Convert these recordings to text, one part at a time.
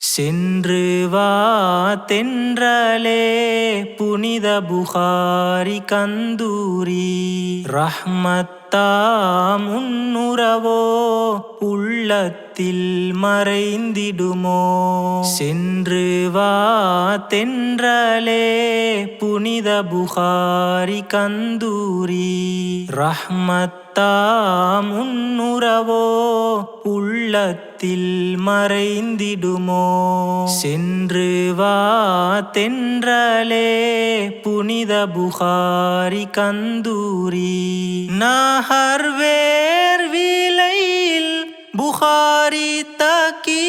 சென்று வா தென்றலே புனித புகாரி கந்தூரி. ரஹ்மத் தாம் உன்னுறவோ உள்ளத்தில் மறைந்திடுமோ? சென்று வா தென்றலே புனித புகாரி கந்தூரி. ரஹ்மத்தாம் உன்னுறவோ உள்ளத்தில் மறைந்திடுமோ? சென்று வா தென்றலே புனித புகாரி கந்தூரி. நகர்வேர் வீலையில் புகாரி தக்கியாவிலே.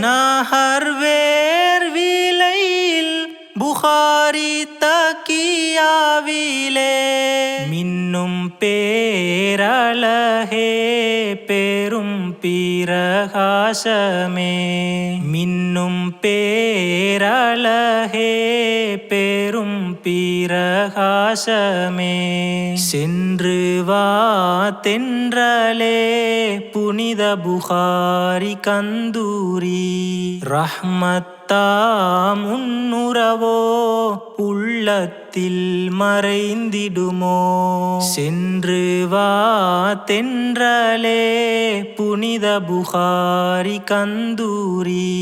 நகர்வேர் வீலையில் புகாரி தக்கியாவிலே. மின்னும் பேரழகே பெரும் பிரகாசமே. மின்னும் பேரழகே பெரும் பிரகாசமே சென்று வா தென்றலே புனித புகாரி கந்தூரி. ரஹ்மத் ரஹ்மத்தா முன்னுறவோ உள்ளத்தில் மறைந்திடுமோ? சென்று வா தென்றலே புனித புகாரி கந்தூரி.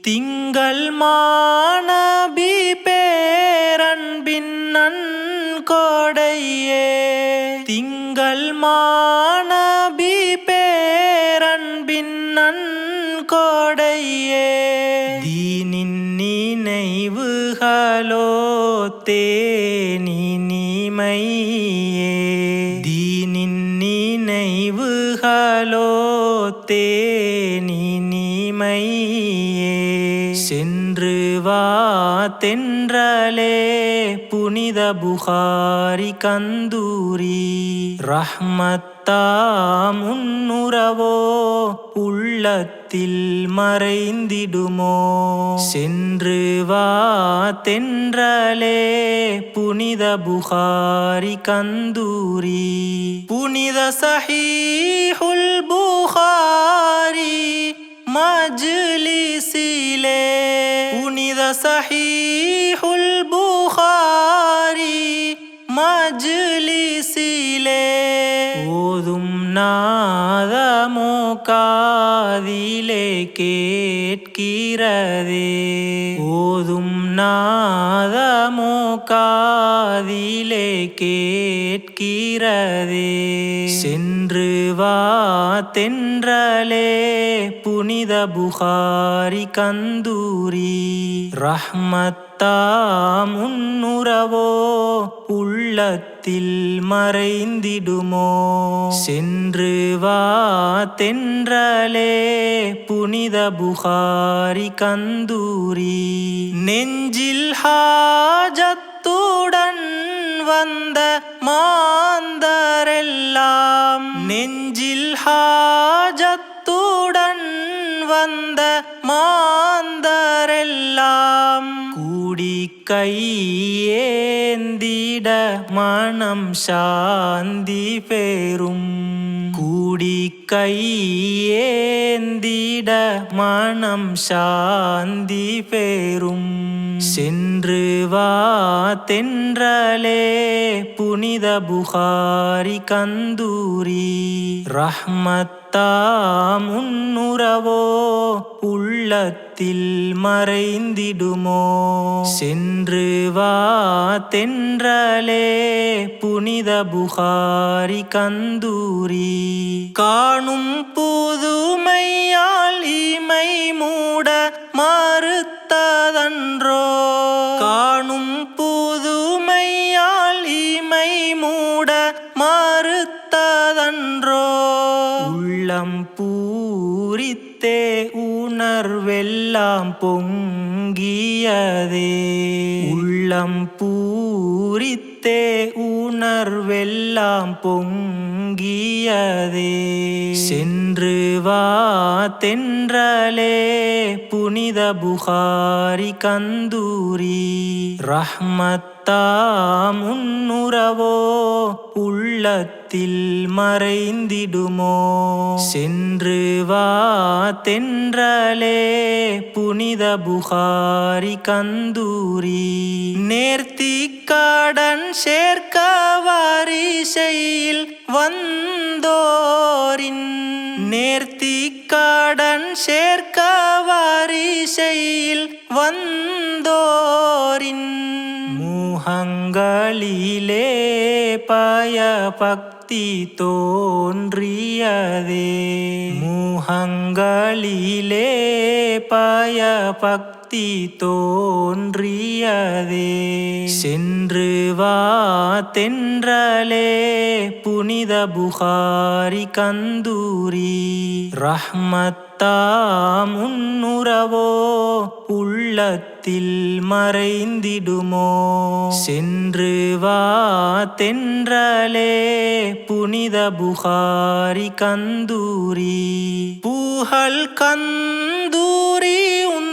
திங்கள் மானபி பேரன்பின் நன்கொடையே. திங்கள் மா कालो नि தென்றலே புனித புகாரி கந்தூரி. ரஹ்மத்தாம் முன்னுறவோ உள்ளத்தில் மறைந்திடுமோ. சென்று வா தென்றலே புனித புகாரி கந்தூரி. புனித சஹீஹுல் புகாரி மஜ்லிசிலே. புனித சஹீஹுல் புகாரி மஜ்லிசிலே. ஓதும் நாதமோ காதிலே கேட்கிறதே. ஓதும் நாதமோ காதிலே கேட்கிறதே. இன்று வா தென்றலே புனித புகாரி கந்தூரி. ரஹ்மத்தாம் உன்னுறவோ உள்ளத்தில் மறைந்திடுமோ. சென்று வா தென்றலே புனித புகாரி கந்தூரி. நெஞ்சில் ஹாஜத்துடன் வந்த மாந்தரெல்லாம் நெஞ்சில் ஹாஜத்துடன் வந்த மாந்தரெல்லாம் கூடி கையேந்திட மனம் சாந்தி பெறும். கூடி கையேந்திட மனம் சாந்தி பெறும். சென்று வா தென்றலே புனித புகாரி கந்தூரி. ரஹ்மத்தா முன்னுறவோ உள்ளத்தில் மறைந்திடுமோ. சென்று வா தென்றலே புனித புகாரி கந்தூரி. காணும் புதுமையால் இமை மூட மறுத்ததன்றோ. காணும் புதுமையால் இமை மூட மறுத்ததன்றோ. உள்ளம் பூரித்தே உணர்வெல்லாம் பொங்கியதே. உள்ளம் பூரித்தே உணர்வெல்லாம் பொங்கியதே. சென்று வா தென்றலே புனித புகாரி கந்தூரி. ரஹ்மத்தா முன்னுறவோ உள்ளத்தில் மறைந்திடுமோ? சென்று வா தென்றலே புனித புகாரி கந்தூரி. நேர்த்தி காடன் சேர்க்க வாரிசையில் வந்தோரின். நேர்த்தி காடன் சேர்க்க வாரிசையில் வந்தோ முகங்களிலே பய பக்தி தோன்றியதே. முகங்களிலே பய பக்தி சக்தி தோன்றியதே. சென்று வா தென்றலே புனித புகாரி கந்தூரி. ரஹ்மத்தா முன்னுறவோ உள்ளத்தில் மறைந்திடுமோ. சென்று வா தென்றலே புனித புகாரி கந்தூரி. புகழ் கந்தூரி உன்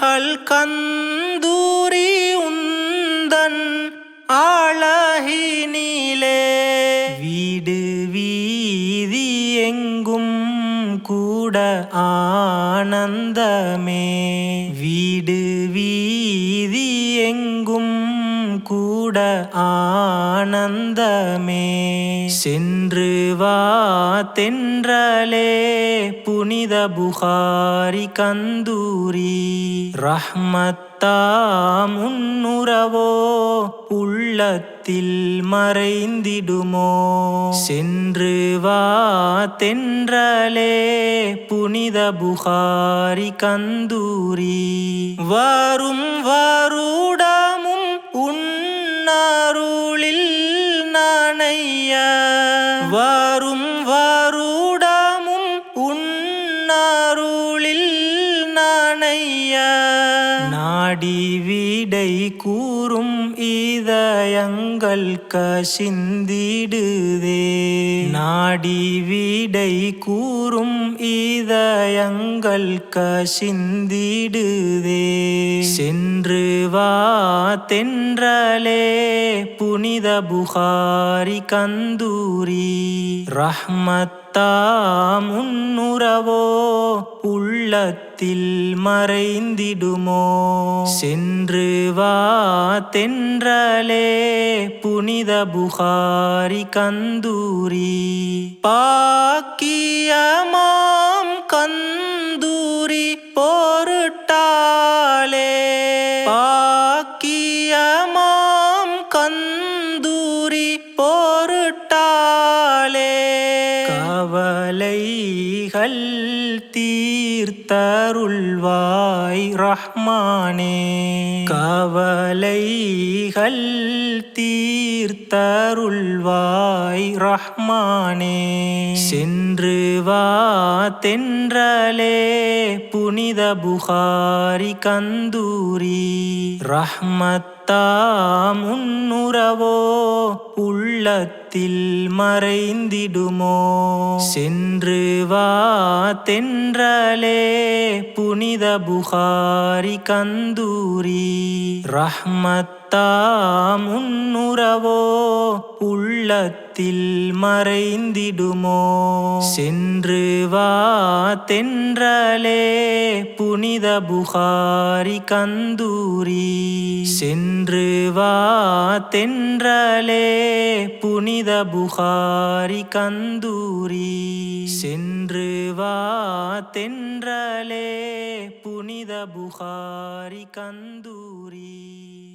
பூஹல் கந்தூரி உந்தன் ஆளகினிலே வீடு வீதி எங்கும் கூட ஆனந்தமே. வீடு வீதி எங்கும் கூட ஆனந்தமே. சென்று வா தென்றலே புனித புகாரி கந்தூரி. ரஹ்மத்தா முன்னுறவோ உள்ளத்தில் மறைந்திடுமோ? சென்று வா தென்றலே புனித புகாரி கந்தூரி. வரும் வருடமும் விடை கூறும் இதயங்கள் கசிந்திடுதே. நாடி விடை கூறும் இதயங்கள் கசிந்திடுதே. சென்று வா தென்றலே புனித புகாரி கந்தூரி. ரஹ்மத் தாம் உன்னுறவோ உள்ளத்தில் மறைந்திடுமோ? சென்று வா தென்றலே புனித புகாரி கந்தூரி. பாக்கியமா தீர்த்தருள்வாய் ரஹ்மானே. கவலைகள் தீர்த்தருள்வாய் ரஹ்மானே. சென்று வா தென்றலே புனித புகாரி கந்தூரி. ரஹ்மத் ரஹ்மத்தா முன்னுறவோ உள்ளத்தில் மறைந்திடுமோ? சென்று வா தென்றலே புனித புகாரி கந்தூரி. ரஹ்மத் ரஹ்மத்தா முன்னுறவோ உள்ளத்தில் மறைந்திடுமோ? சென்று வா தென்றலே புனித புகாரி கந்தூரி. சென்று வா தென்றலே புனித புகாரி கந்தூரி. சென்று வா தென்றலே புனித புகாரி கந்தூரி.